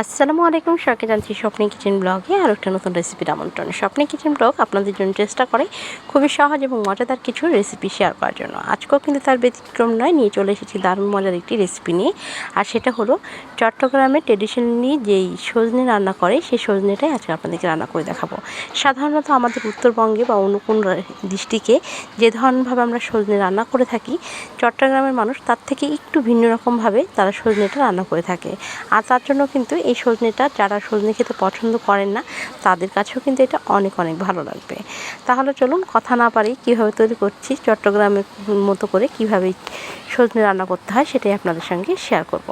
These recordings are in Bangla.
আসসালামু আলাইকুম, সবাইকে জানছি স্বপ্নে কিচেন ব্লগে আর একটা নতুন রেসিপির আমন্ত্রণ। স্বপ্নে কিচেন ব্লগ আপনাদের জন্য চেষ্টা করে খুবই সহজ এবং মজাদার কিছু রেসিপি শেয়ার করার জন্য। আজকেও কিন্তু তার ব্যতিক্রম নয়, নিয়ে চলে এসেছি দারুণ মজার একটি রেসিপি নিয়ে। আর সেটা হলো চট্টগ্রামের ট্রেডিশনালি যেই সজনে রান্না করে, সেই সজনেটাই আজকে আপনাদেরকে রান্না করে দেখাবো। সাধারণত আমাদের উত্তরবঙ্গে বা অন্য কোনো ডিস্ট্রিক্টে যে ধরনভাবে আমরা সজনে রান্না করে থাকি, চট্টগ্রামের মানুষ তার থেকে একটু ভিন্ন রকমভাবে তারা সজনেটা রান্না করে থাকে। আর তার জন্য কিন্তু এই সজনেটা যারা সজনে খেতে পছন্দ করেন না, তাদের কাছেও কিন্তু এটা অনেক অনেক ভালো লাগবে। তাহলে চলুন কথা না পারি কীভাবে তৈরি করছি, চট্টগ্রামের মতো করে কীভাবে সজনে রান্না করতে হয় সেটাই আপনাদের সঙ্গে শেয়ার করব।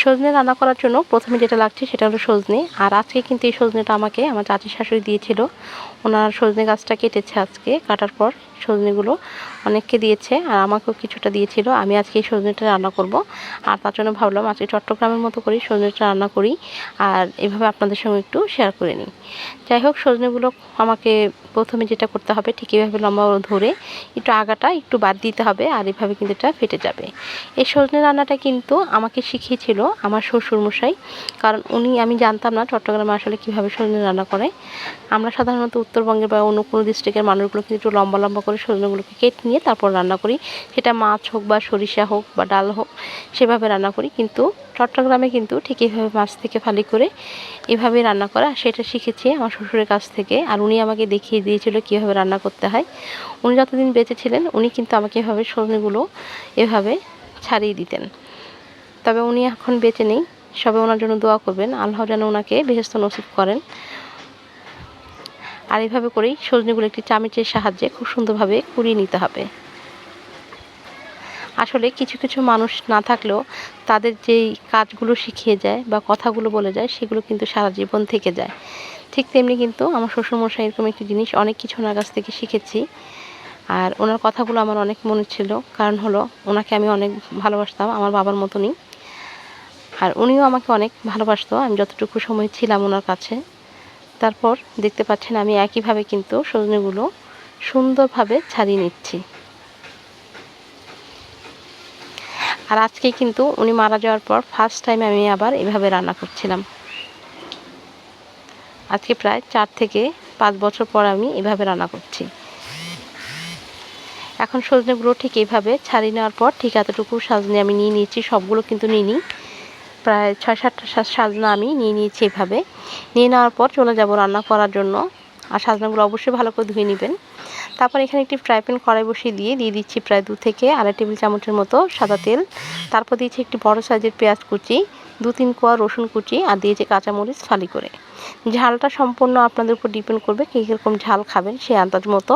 সজনে রান্না করার জন্য প্রথমে যেটা লাগছে সেটা হলো সজনে। আর আজকে কিন্তু এই সজনেটা আমাকে, আমার চাচি শাশুড়ি দিয়েছিল। ওনার সজনে গাছটা কেটেছে আজকে, কাটার পর। সজনেগুলো অনেককে দিয়েছে আর আমাকেও কিছুটা দিয়েছিল। আমি আজকে এই সজনেটা রান্না করব। আর তার জন্য ভাবলাম আজকে চট্টগ্রামের মতো করেই সজনেটা রান্না করি আর এভাবে আপনাদের সঙ্গে একটু শেয়ার করে নিই। যাই হোক, সজনেগুলো আমাকে প্রথমে যেটা করতে হবে ঠিক এভাবে লম্বা ধরে একটু আগাটা একটু বাদ দিতে হবে আর এভাবে কিন্তু এটা ফেটে যাবে। এই সজনে রান্নাটা কিন্তু আমাকে শিখিয়েছিল আমার শ্বশুরমশাই। কারণ উনি, আমি জানতাম না চট্টগ্রামে আসলে কীভাবে সজনে রান্না করে। আমরা সাধারণত উত্তরবঙ্গের বা অন্য কোনো ডিস্ট্রিক্টের মানুষগুলো কিন্তু একটু লম্বা লম্বা করে সজনেগুলোকে কেটে নিয়ে তারপর রান্না করি। সেটা মাছ হোক বা সরিষা হোক বা ডাল হোক, সেভাবে রান্না করি। কিন্তু চট্টগ্রামে কিন্তু ঠিক এইভাবে মাছ থেকে ফালি করে এভাবে রান্না করা, সেটা শিখেছি আমার শ্বশুরের কাছ থেকে। আর উনি আমাকে দেখিয়ে দিয়েছিল কীভাবে রান্না করতে হয়। উনি যতদিন বেঁচে ছিলেন, উনি কিন্তু আমাকে এভাবে সজনেগুলো এভাবে ছাড়িয়ে দিতেন। তবে উনি এখন বেঁচে নেই। সবে ওনার জন্য দোয়া করবেন। আল্লাহ যেন ওনাকে বেহেস্ত নসিব করেন। আর এইভাবে করেই সজনেগুলো একটি চামচের সাহায্যে খুব সুন্দরভাবে কুড়িয়ে নিতে হবে। আসলে কিছু কিছু মানুষ না থাকলেও তাদের যেই কাজগুলো শিখিয়ে যায় বা কথাগুলো বলে যায়, সেগুলো কিন্তু সারা জীবন থেকে যায়। ঠিক তেমনি কিন্তু আমার শ্বশুরমশাই এরকম একটি জিনিস অনেক কিছু ওনার কাছ থেকে শিখেছি। আর ওনার কথাগুলো আমার অনেক মনে ছিল। কারণ হলো, ওনাকে আমি অনেক ভালোবাসতাম, আমার বাবার মতনই। আর উনিও আমাকে অনেক ভালোবাসতো। আমি যতটুকু সময় ছিলাম ওনার কাছে। তারপর দেখতে পাচ্ছেন আমি একইভাবে কিন্তু সজনেগুলো সুন্দরভাবে ছাড়িয়ে নিচ্ছি। আর আজকে কিন্তু উনি মারা যাওয়ার পর ফার্স্ট টাইম আমি আবার এভাবে রান্না করছিলাম। আজকে প্রায় চার থেকে পাঁচ বছর পর আমি এভাবে রান্না করছি। এখন সজনেগুলো ঠিক এভাবে ছাড়িয়ে নেওয়ার পর ঠিক এতটুকু সাজনে আমি নিয়ে নিয়েছি, সবগুলো কিন্তু নিই প্রায় ছয় সাতটা সাজনা আমি নিয়ে নিয়েছি এভাবে। নিয়ে নেওয়ার পর চলে যাব রান্না করার জন্য। আর সাজনাগুলো অবশ্যই ভালো করে ধুয়ে নেবেন। তারপর এখানে একটি ফ্রাই প্যান কড়াই বসিয়ে দিয়ে দিয়ে দিচ্ছি প্রায় দু থেকে আড়াই টেবিল চামচের মতো সাদা তেল। তারপর দিয়েছি একটি বড় সাইজের পেঁয়াজ কুচি, দু তিন কোয়া রসুন কুচি আর দিয়েছি কাঁচামরিচ ফালি করে। ঝালটা সম্পূর্ণ আপনাদের উপর ডিপেন্ড করবে কী কীরকম ঝাল খাবেন সেই আন্দাজ মতো।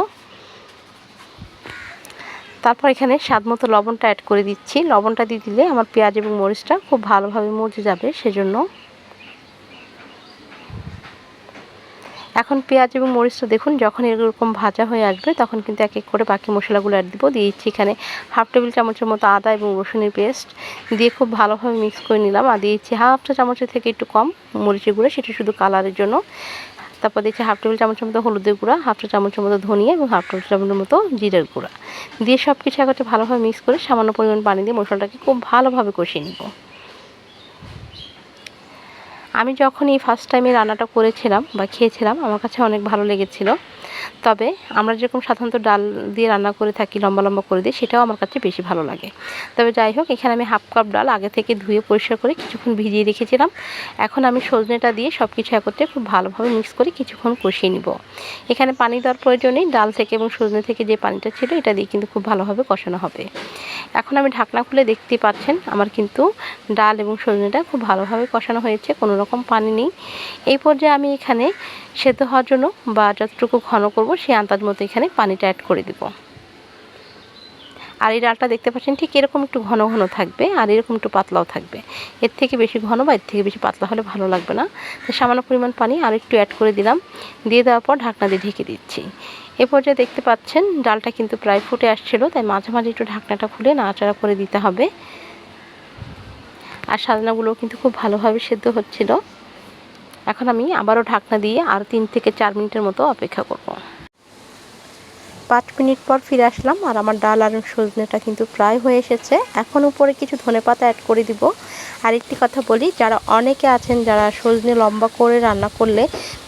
তারপর এখানে স্বাদ মতো লবণটা অ্যাড করে দিচ্ছি। লবণটা দিয়ে দিলে আমার পেঁয়াজ এবং মরিচটা খুব ভালোভাবে মজে যাবে, সেজন্য। এখন পেঁয়াজ এবং মরিচটা দেখুন, যখন এরকম ভাজা হয়ে আসবে, তখন কিন্তু এক এক করে বাকি মশলাগুলো অ্যাড দিব। দিয়ে দিচ্ছি এখানে হাফ টেবিল চামচের মতো আদা এবং রসুনের পেস্ট দিয়ে খুব ভালোভাবে মিক্স করে নিলাম। আর দিয়েছি হাফ চা চামচের থেকে একটু কম মরিচের গুঁড়ো, সেটা শুধু কালারের জন্য। তারপর দিচ্ছি হাফ টেবিল চামচের মতো হলুদের গুঁড়া হাফ চামচের মতো ধনিয়া এবং হাফ টেবিল চামচের মতো জিরের গুঁড়া। দিয়ে সব কিছু একত্রে ভালোভাবে মিক্স করে সামান্য পরিমাণ পানি দিয়ে মশলাটাকে খুব ভালোভাবে কষিয়ে নিব। আমি যখন এই ফার্স্ট টাইমে রান্নাটা করেছিলাম বা খেয়েছিলাম, আমার কাছে অনেক ভালো লেগেছিলো। তবে আমরা যেরকম সাধারণত ডাল দিয়ে রান্না করে থাকি, লম্বা লম্বা করে দিই সেটাও আমার কাছে বেশি ভালো লাগে। তবে যাই হোক, এখানে আমি হাফ কাপ ডাল আগে থেকে ধুয়ে পরিষ্কার করে কিছুক্ষণ ভিজিয়ে রেখেছিলাম। এখন আমি সজনেটা দিয়ে সব কিছু একত্রে খুব ভালোভাবে মিক্স করে কিছুক্ষণ কষিয়ে নিব। এখানে পানি দেওয়ার প্রয়োজন নেই, ডাল থেকে এবং সজনে থেকে যে পানিটা ছিল, এটা দিয়ে কিন্তু খুব ভালোভাবে কষানো হবে। এখন আমি ঢাকনা খুলে দেখতে পাচ্ছেন, আমার কিন্তু ডাল এবং সজনেটা খুব ভালোভাবে কষানো হয়েছে, কোনো রকম পানি নেই। এই পর্যায়ে আমি এখানে সেদ্ধ হওয়ার জন্য বা যতটুকু ঘন করব সেই আন্দাজ মতো এখানে পানিটা অ্যাড করে দেব। আর এই ডালটা দেখতে পাচ্ছেন ঠিক এরকম একটু ঘন ঘন থাকবে আর এরকম একটু পাতলাও থাকবে। এর থেকে বেশি ঘন বা এর থেকে বেশি পাতলা হলে ভালো লাগবে না। তো সামান্য পরিমাণ পানি আর একটু অ্যাড করে দিলাম। দিয়ে দেওয়ার পর ঢাকনা দিয়ে ঢেকে দিচ্ছি। এ পর্যায়ে দেখতে পাচ্ছেন ডালটা কিন্তু প্রায় ফুটে আসছিল, তাই মাঝে মাঝে একটু ঢাকনাটা খুলে নাড়াচাড়া করে দিতে হবে। আর সাজনাগুলো কিন্তু খুব ভালোভাবে সেদ্ধ হচ্ছিল। এখন আমি আবারও ঢাকনা দিয়ে আর তিন থেকে চার মিনিটের মতো অপেক্ষা করব। পাঁচ মিনিট পর ফিরে আসলাম আর আমার ডাল আর সজনেটা কিন্তু প্রায় হয়ে এসেছে। এখন উপরে কিছু ধনেপাতা অ্যাড করে দিব। আর একটি কথা বলি, যারা অনেকে আছেন যারা সজনে লম্বা করে রান্না করলে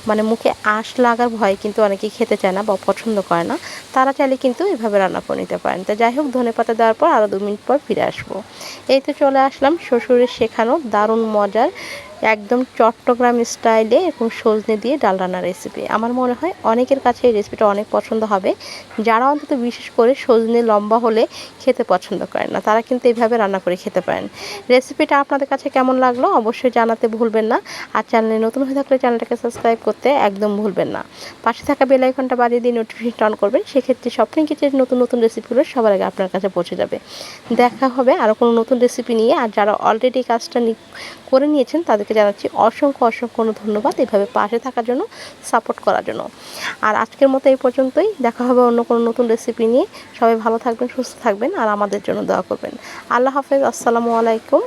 মানে মুখে আঁশ লাগার ভয় কিন্তু অনেকেই খেতে চায় না বা পছন্দ করে না, তারা চাইলে কিন্তু এভাবে রান্না করে নিতে পারেন। তো যাই হোক ধনেপাতা দেওয়ার পর আরও দু মিনিট পর ফিরে আসব। এই তো চলে আসলাম শ্বশুরের শেখানো দারুণ মজার একদম চট্টগ্রাম স্টাইলে এরকম সজনে দিয়ে ডাল রান্নার রেসিপি আমার মনে হয় অনেকের কাছে এই রেসিপিটা অনেক পছন্দ হবে। যারা অন্তত বিশেষ করে সজনে লম্বা হলে খেতে পছন্দ করেন না, তারা কিন্তু এইভাবে রান্না করে খেতে পারেন। রেসিপিটা আপনাদের কাছে কেমন লাগল অবশ্যই জানাতে ভুলবেন না। আর চ্যানেলে নতুন হয়ে থাকলে চ্যানেলটাকে সাবস্ক্রাইব করতে একদম ভুলবেন না। পাশে থাকা বেল আইকনটা বাড়িয়ে দিয়ে নোটিফিকেশন অন করবেন, সেক্ষেত্রে স্বপ্ন কিচের নতুন নতুন রেসিপিগুলো সবার আগে আপনার কাছে পৌঁছে যাবে। দেখা হবে আরও কোনো নতুন রেসিপি নিয়ে। আর যারা অলরেডি কাজটা করে নিয়েছেন তাদেরকে জানাচ্ছি অসংখ্য অসংখ্য কোনো ধন্যবাদ এভাবে পাশে থাকার জন্য সাপোর্ট করার জন্য। আর আজকের মতো এই পর্যন্তই। দেখা হবে অন্য কোনো নতুন রেসিপি নিয়ে। সবাই ভালো থাকবেন, সুস্থ থাকবেন, আর আমাদের জন্য দোয়া করবেন। আল্লাহ হাফেজ। আসসালামু আলাইকুম।